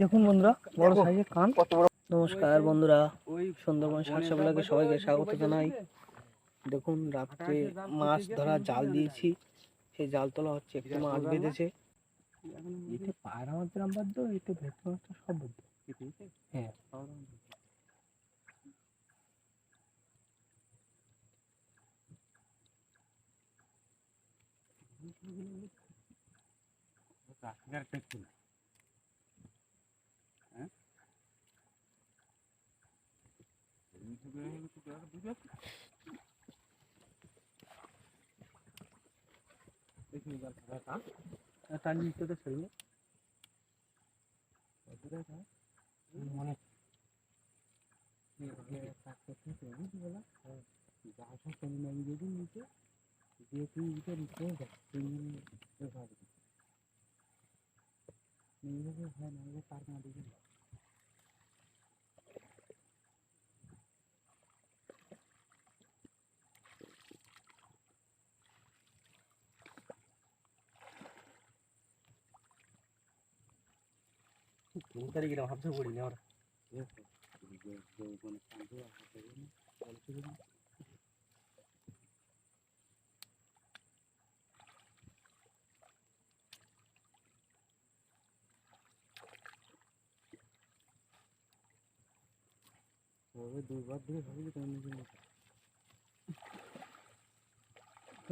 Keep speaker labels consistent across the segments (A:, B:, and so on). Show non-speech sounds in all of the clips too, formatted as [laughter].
A: দেখুন বন্ধুরা বড় সাইজের কান।
B: কত বড়
A: নমস্কার বন্ধুরা
B: ওই
A: সুন্দরবন সাতসাবলাকে সবাইকে স্বাগত জানাই। দেখুন রাত্রে মাছ ধরা জাল দিয়েছি। সেই জাল তোলা হচ্ছে একটু মাছ বেঁধেছে। এতে পায়রা মাছ যেরকম বাধ্য এতে ভেটকি মাছটা সব বাধ্য হ্যাঁ তার নিচে তো সেই পড়ি না ওরা ধরে ভাবি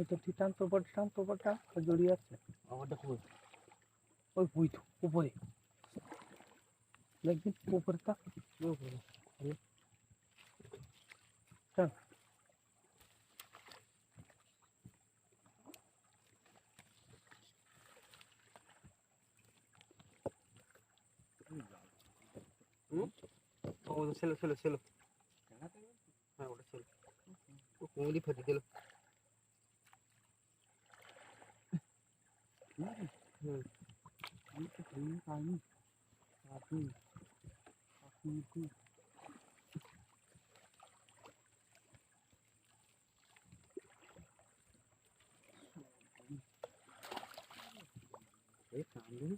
A: তো ঠিক টান টান জড়িয়ে যাচ্ছে আমারটা কই ওই বুঝ উপরে। लेकिन ऊपर तक वो चल. हम्म? चलो चलो चलो. हाँ उड़ा चलो. उंगली फटी चलो हम्म. เอ้ะสามลูก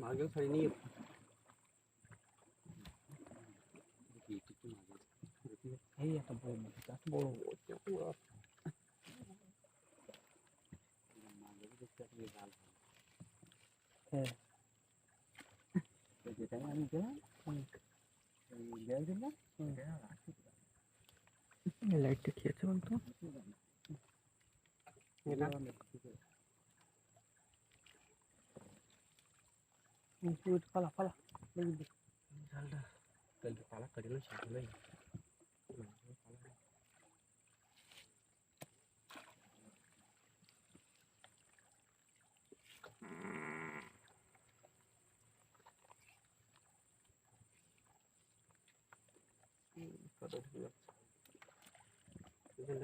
B: มาเยอะใครนี่
A: বড় মাছ এত বড় হ্যাঁ যেটা আমি গেলাম লাইটটা খেয়েছে বলতো এটা পালা পালা জালটা কালকে পালা কাটিলো সেগুলোই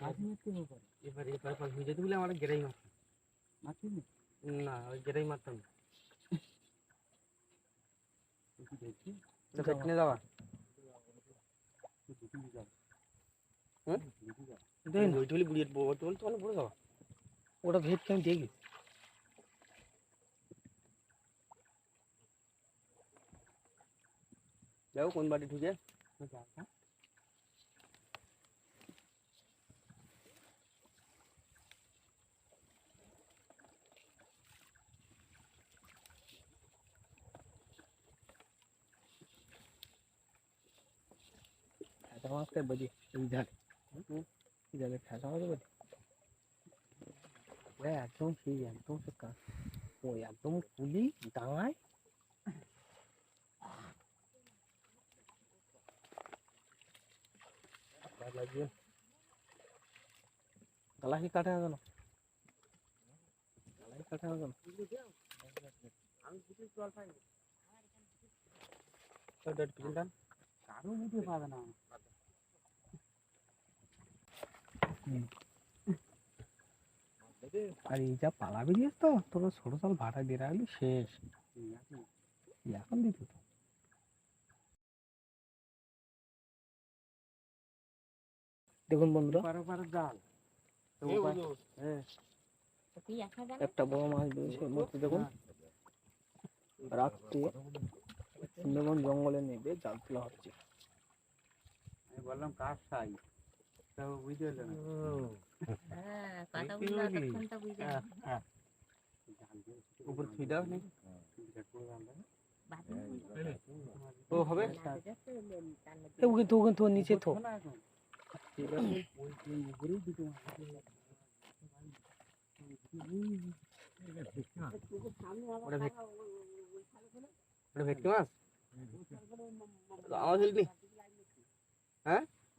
A: দিতুলে আমরা হই এবার এ পার পার হয়ে যেতে বলে আমরা গেরাই মারতাম না ওই গেরাই মারতাম ফেটনে যাওয়া দেখুন ওইটা হলে বুড়িয়ে ওইটা হলে তো অনেক বড় যাওয়া ওটা ভেটকে আমি দেখি যাও কোন বাড়ি ঢুকে मागते बजी झाले झाले फॅसामध्ये बजी একদম সেই একদম সুকা ও একদম কুলি
C: দাঁড়ায় লাগিয়ে গলা কি কাটা গেল গলাই আমি কিছু জল পাইনি
A: তো কারও বুঝতে পারে না
C: আর এই যা পালা বেরিয়েছ তো তোর ছোট সাল ভাড়া দিয়ে রাখলি শেষ। এখন দিত তো। দেখুন বন্ধুরা
A: পারো পারো জাল।
C: হ্যাঁ একটা বড় মাছ বেরিয়েছে মধ্যে দেখুন। রাত্রে সুন্দরবন জঙ্গলে নেবে জাল তোলা হচ্ছে।
A: আমি বললাম কার সাই? তো বুঝতে পারলো না
D: হ্যাঁ কথা বুঝলে এতক্ষণ তো বুঝে
A: হ্যাঁ, হ্যাঁ। জাল দিয়ে
C: উপর ছুঁই দাও নি
A: বিরাট বড় জাল দেয়।
C: ও হবে
D: হ্যাঁ,
C: এ ওকে তো ওকে তো নিচে তো
A: উঠবো না এখন। ওই ওই উপরেই দুটো মাছ আছে।
C: ওটা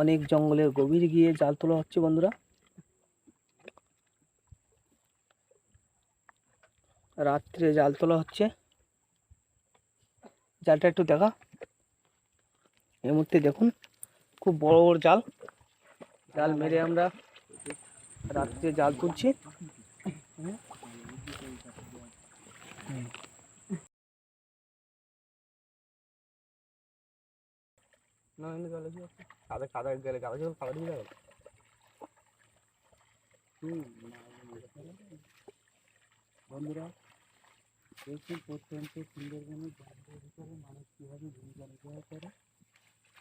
C: অনেক জঙ্গলের গভীর গিয়ে জাল তোলা হচ্ছে, বন্ধুরা। রাত্রে জাল তোলা হচ্ছে। জালটা একটু দেখা। এই মুহূর্তে দেখুন, খুব বড় বড় জাল। জাল মেরে আমরা রাত্রে জাল তুলছি। না এমনি জল আছে কাদা কাদা গেলে কাদা জল কাদা দিয়ে যাবে।
A: বন্ধুরা, দেখুন প্রত্যন্ত সুন্দরবনের মানুষ কীভাবে ভূমিকা নির্বাহ করে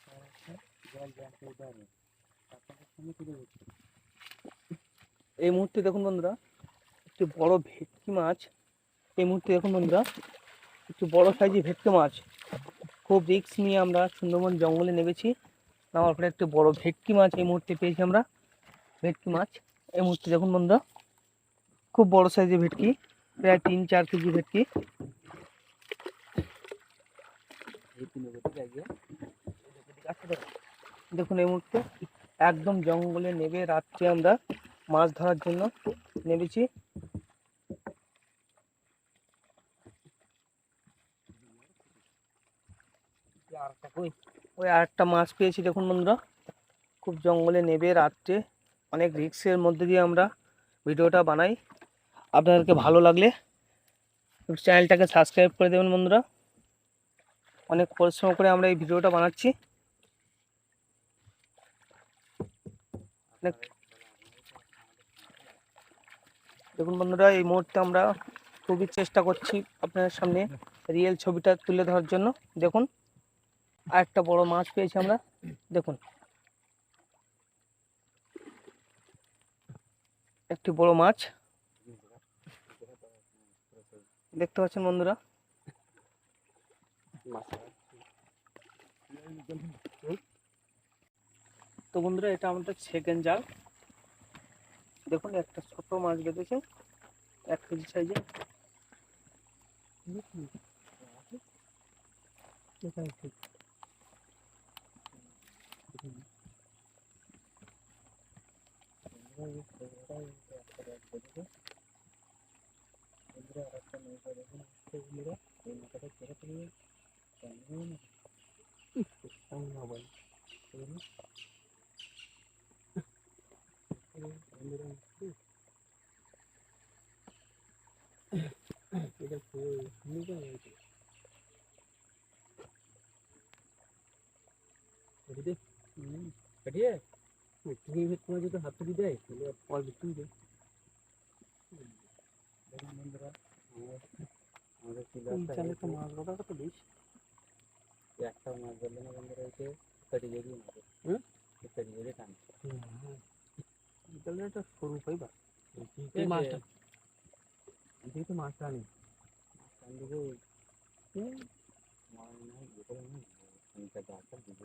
A: তার। একটা জল আপনাদের সামনে তুলে ধরছি।
C: এই মুহূর্তে দেখুন বন্ধুরা, একটু বড় ভেটকি মাছ। এই মুহূর্তে দেখুন বন্ধুরা, একটু বড় সাইজের ভেটকি মাছ। খুব রিস্ক নিয়ে আমরা সুন্দরবন জঙ্গলে নেমেছি। নামার পরে একটু বড় ভেটকি মাছ এই মুহূর্তে পেয়েছি আমরা। ভেটকি মাছ এই মুহূর্তে দেখুন বন্ধুরা, খুব বড় সাইজের ভেটকি, প্রায় তিন চার কেজি ভেটকি। দেখুন এই মুহূর্তে একদম জঙ্গলে নেবে রাত্রে আমরা মাছ ধরার জন্য নেমেছি। ওই ওই আরেকটা মাছ পেয়েছি দেখুন বন্ধুরা। খুব জঙ্গলে নেবে রাত্রে, অনেক রিক্সের মধ্যে দিয়ে আমরা ভিডিওটা বানাই। আপনাদেরকে ভালো লাগলে চ্যানেলটাকে সাবস্ক্রাইব করে দেবেন বন্ধুরা। অনেক পরিশ্রম করে আমরা এই ভিডিওটা বানাচ্ছি। দেখুন বন্ধুরা, এই মুহূর্তে আমরা খুবই চেষ্টা করছি আপনাদের সামনে রিয়েল ছবিটা তুলে ধরার জন্য। দেখুন। আর একটা বড় মাছ পেয়েছি আমরা। দেখুন। একটি বড় মাছ। দেখতে পাচ্ছেন বন্ধুরা? তো বন্ধুরা, এটা আমাদের সেকেন্ড জাল। দেখুন, একটা ছোট মাছ বেঁধেছে। এক কেজি সাইজে
A: কাটিয়ে তুমি তোমার যদি হাত তুলি দেয় তাহলে ফল বিক্রি দেয় দেখুন বন্ধুরা আমাদের আমাদের চুলে
C: চালে তো মাছ বাঁধা কত বেশ
A: একটা মাছ ধরলে না বন্ধুরা এসে কাটি বেরিয়ে মাছ
C: হুম?
A: কাটি বেরিয়ে টান
C: বিকালে একটা সরু কইবা
A: এই মাছটা দেখি তো মাছটা আনি মাছটা আনি মাছ নাই ভিতরে নেই এটা গাছটা দিবে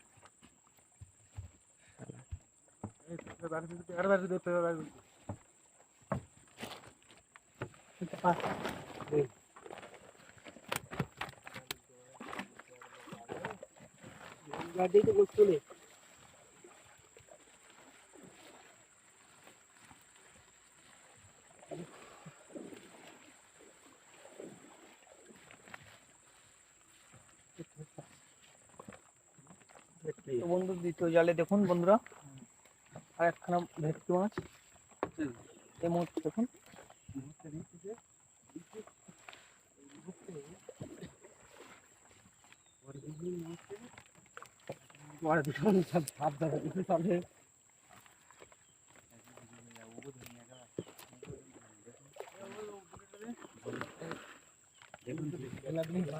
C: বন্ধু দ্বিতীয় জালে দেখুন বন্ধুরা। আর একখানা ভেটকি মাছ। এই মুহূর্তে দেখুন। মাথা করে দেওয়া মাছ
A: বন্ধুরা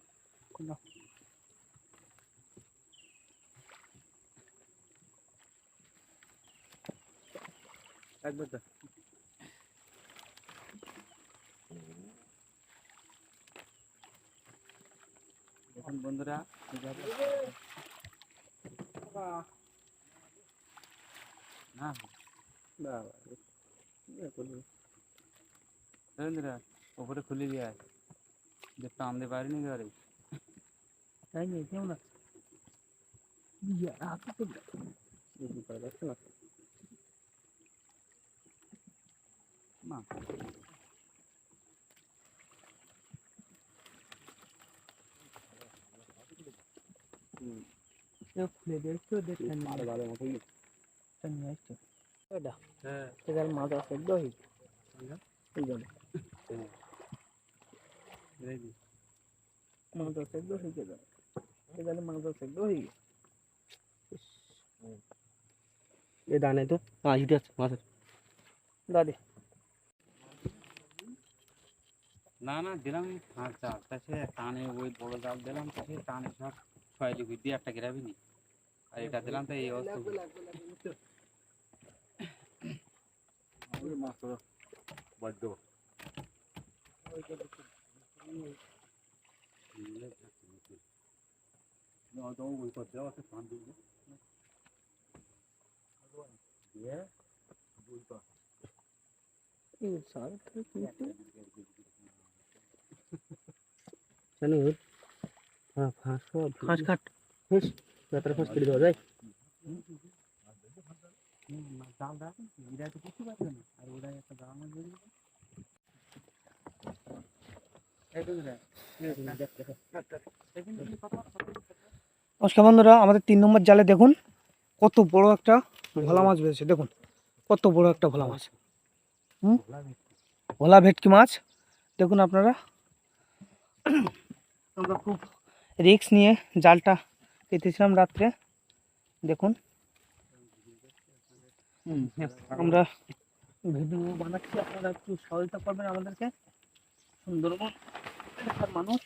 C: না একবার দেখ
A: দেখুন বন্ধুরা না। বন্ধুরা উপরে খুলে দিয়ে টানতে পারিনি ঘরে
C: তাই নিয়ে আছে হাতে তো বুঝতে পারা যাচ্ছে না
A: মা
C: কেউ খুলে দেখছ দেখছেন
A: ভালো ভালো মতো
C: নিয়ে আসছো ওটা
A: হ্যাঁ
C: সেটার মাথা সেদ্ধ হয়ে এই জন্য মাথা সেদ্ধ হয়ে গেল সেখানে মাথা সেদ্ধ হয়ে গেল এ দানে তো হ্যাঁ হিটে আছে মাথা দাদে
A: না না দিলাম ফাঁক জাল তা সে টানে ওই বড় জাল দিলাম তা সে টানে সব ছয় লিখি দিয়ে একটা গ্রাবি নি আর এটা দিলাম তো এই অবস্থা
C: এই সার থেকে কিন্তু জানো হ্যাঁ ফাঁস ফাঁস কাট ফাঁস যাত্রা ফাঁস কেটে দেওয়া যায়
A: জাল দেখ এটা তো বুঝতে পারছে না আর ওটা একটা জাল মাছ বেরিয়ে গেল এই তো রে
C: নমস্কার বন্ধুরা আমাদের তিন নম্বর জালে দেখুন কত বড় একটা ভোলা মাছ বেঁধেছে। দেখুন কত বড় একটা ভোলা মাছ। হুম? ভোলা ভেটকি মাছ। দেখুন আপনারা। আমরা খুব রিস্ক নিয়ে জালটা পেতেছিলাম রাত্রে। দেখুন। আমরা ভিডিও বানাচ্ছি আপনারা একটু সহায়তা করবেন আমাদেরকে। সুন্দরবন মানুষ।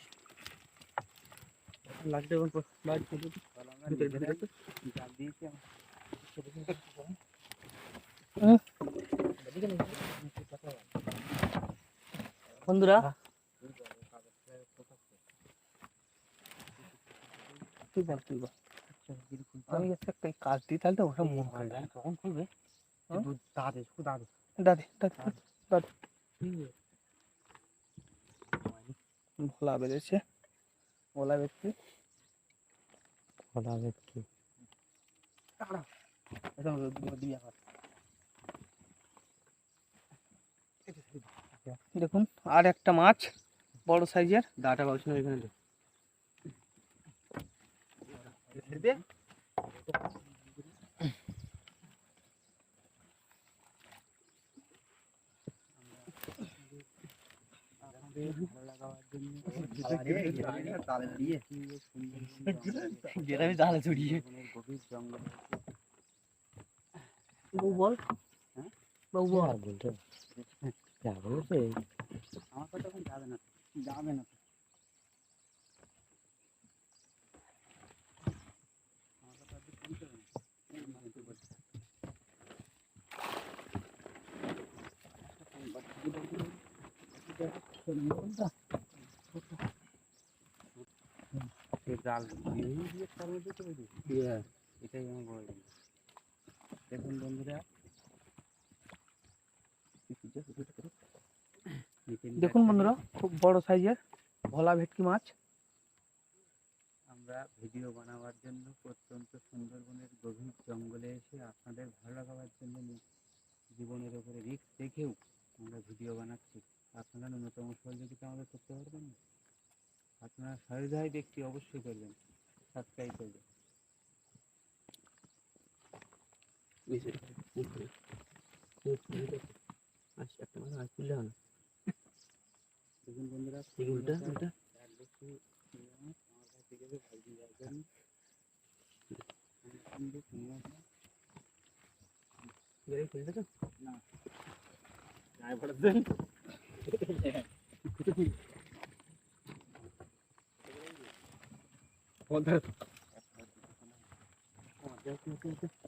C: লাগবে। বন্ধুরা বল আমি একটা কাজ দিই তাহলে ওটা মন হয়
A: কখন খুলবে?
C: হ্যাঁ?
A: শুধু দাঁড়ে
C: দাদি দাদি দাদি ভোলা বেড়েছে ভোলা বেড়েছে
A: খোলা ভেটকি
C: দেখুন আর একটা মাছ বড় সাইজের
A: দাটা পাচ্ছি না এখানে যেটা আমি জালে ছড়িয়ে
C: বউ বল? বউ বল
A: বলতে আমার কথা এখন যাবে না যাবে না আমার কথা আপনি শুনতে হবে না। মানে তো বলছি। সে জাল দিয়ে তার মধ্যে চলে এটাই আমার বড় জিনিস। দেখুন বন্ধুরা
C: দেখুন বন্ধুরা খুব বড় সাইজের ভোলা ভেটকি মাছ।
A: আমরা ভিডিও বানাবার জন্য প্রত্যন্ত সুন্দরবনের গভীর জঙ্গলে এসে আপনাদের ভালো লাগাবার জন্য জীবনের ওপরে রিস্ক দেখেও আমরা ভিডিও বানাচ্ছি। আপনারা ন্যূনতম সহযোগিতা আমাদের করতে পারবেন। না আপনারা সহৃদয় ব্যক্তি অবশ্যই করবেন। সাবস্ক্রাইব করবেন। বন্ধুরা
C: উল্টা, উল্টা।
A: নিয়ে [laughs] আমার কাছ থেকে যে ভাইজি যাবেন কিন্তু তোমরা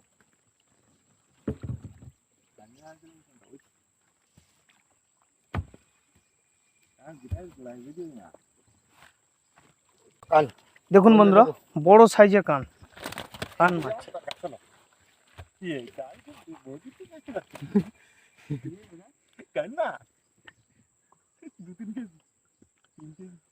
A: না গায়ে পড়েছেন
C: দেখুন বন্ধুরা বড় সাইজের কান কান মাছ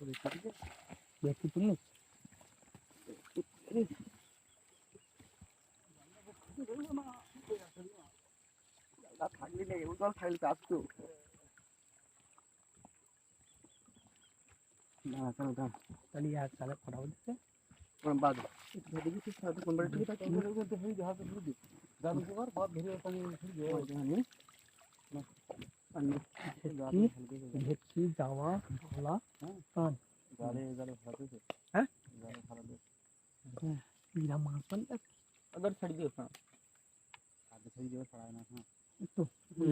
A: যে কাটা হয়েছে
C: এই নিচে একটা মাছ আছে। দেখুন বন্ধুরা বড় সাইজের বড় সাইজের ভেটকি দেখুন বন্ধুরা বটা বটা বটা কান মাছটা ছড়া ভেটকি তুললি তাহলে আর তাহলে ফটা বলছে ভেটকি জামা হ্যাঁ? মাছ তো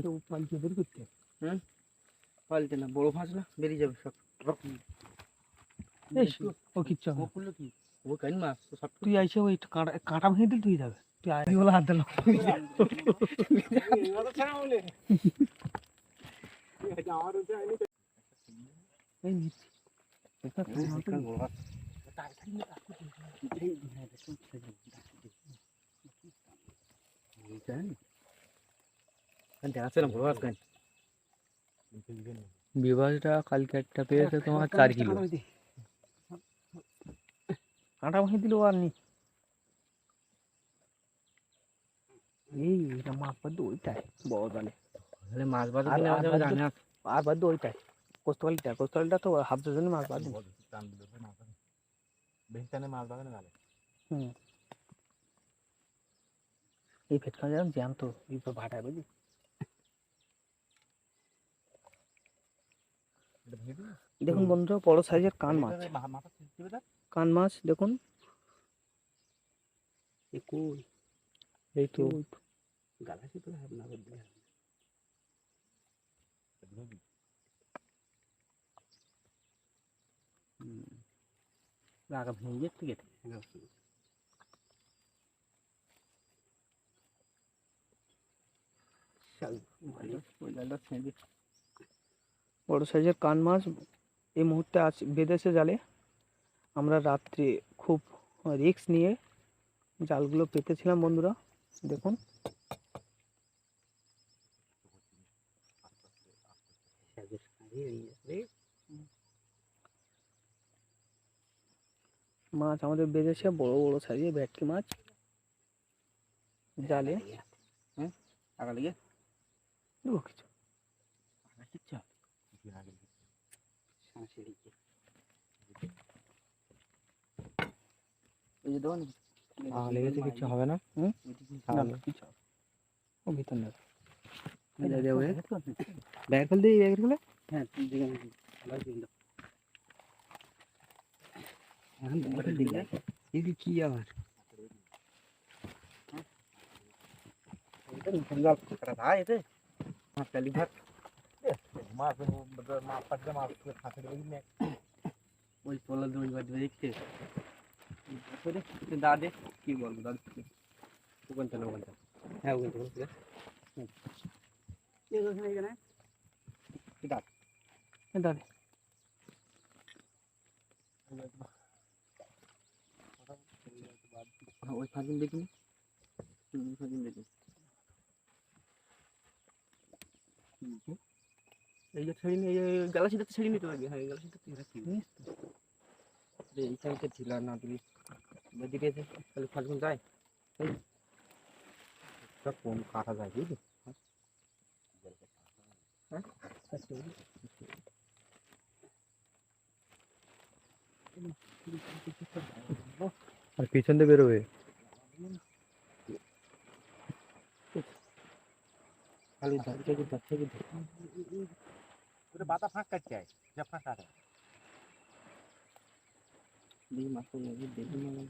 C: তো বের করতে
A: না বড় না বেরিয়ে যাবে। সব
C: ও কিচ্ছু
A: ও করল কি ও কাইন মাছ তো সব
C: তুই আইসে ওই কাঁটা কাঁটা ভেঙে দিল তুই যাবে তুই আই বলে হাত দিল [laughs] [laughs] এটা তো না তো-
B: দেখাচ্ছিলাম বড় মাছ কেন
C: বিভাসটা কালকে একটা পেয়েছে তোমার চার কিলো কাঁটা ভাঙে দিল আর নি এই এটা মাছ বাদ ওইটাই বড় জালে
B: তাহলে মাছ বাজার
C: আর-
B: কিনে
C: আর
B: আমাদের
C: বাদ
B: জানে না
C: আর বাদ ওইটাই কোস্তকালিটা কোস্তকালিটা তো হাফ ডজনে মাছ বাদ। হুম। এই ফেটকা যেন জ্যান্ত, এই তো ভাটা বুঝলি? দেখুন বন্ধুরা, বড় সাইজের কান মাছ। কান মাছ, দেখুন। এই তো।
B: গালাসি তো না বলতে লাগা ভেঙে যেতে গেছে
C: বড় সাইজের কান মাছ এই মুহূর্তে আছে বেঁধেছে জালে আমরা রাত্রে খুব রিস্ক নিয়ে জালগুলো পেতেছিলাম বন্ধুরা দেখুন মাছ আমাদের বেঁধেছে বড় বড় সাইজের ভেটকি মাছ। জালে
B: আগা লেগে।
C: দেবো কিছু।
B: লেগেছে হবে না?
C: না না কিছু হবে। ও ভিতর নেই ব্যাগ ফেল দিই ব্যাগের ফেলে?
B: হ্যাঁ দিকে আবার দিন দাও এখন দুটো দিন এই যে কি আবার ভাই এতে মাছ কালি ভাত ওই পোলা দুই বাদ দেখতে দাদে কি বলবো দাদা ওখানটা না ওখানটা হ্যাঁ ওখানটা ওখানটা এখানে
C: এ দাঁড়ে
B: ওই ফাঁকিন দেখিনি ওই ফাঁকিন দেখি এই যে ছেড়ে নিয়ে এই গ্যালাসিটা তো ছেড়ে নিতে পারবি হ্যাঁ এই গ্যালাসিটা তুই এই সাইডে ছিল না দিবি এদিকে তাহলে ফাঁকিন যায়। কোন কাটা যায় বুঝলি? হ্যাঁ?
C: আর পিছন দিয়ে বেরোবে?
B: খালি ধর থেকে ধর থেকে ধর
E: বাতা ফাঁক কাটতে হয় যা ফাঁক কাটে
B: দেখি মাছ আছে কটার মাছ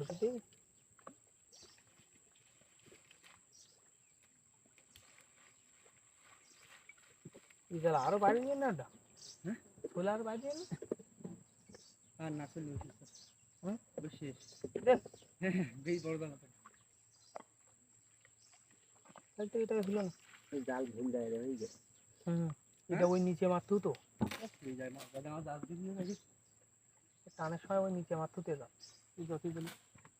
C: ওই যে মাছ উঠেছে ইজাল আরও বাইরে নিয়ে না হ্যাঁ? খোলা আরও বাইরে নিয়ে
B: আর না চলে
C: হুম?
B: বেশি
C: দেখ।
B: বেশ বড় দাম
C: এটা ছিল না।
B: জাল ভুল যায় রে ওই
C: এটা ওই নিচে মারতো তো। টানের সময় ওই নিচে মারতো তো তুই যতই বলি।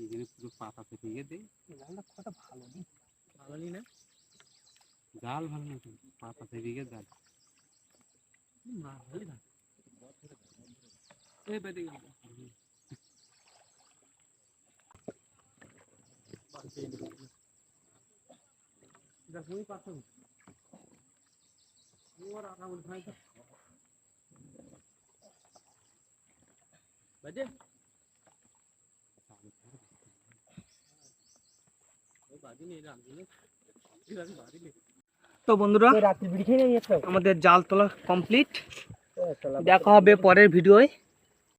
A: এখানে পুরো পাতা থেকে গেছে
B: জালটা খুব একটা ভালো নেই ভালো নেই না
A: জাল ভালো না তো, পাতা থেকে গেছে জাল
B: না ভালোই না এই বেঁধে গেল দেখুই পাথর ওর আটা বলে ভাই বাজে তো বন্ধুরা আমাদের জাল তোলা কমপ্লিট দেখা হবে পরের ভিডিওয়।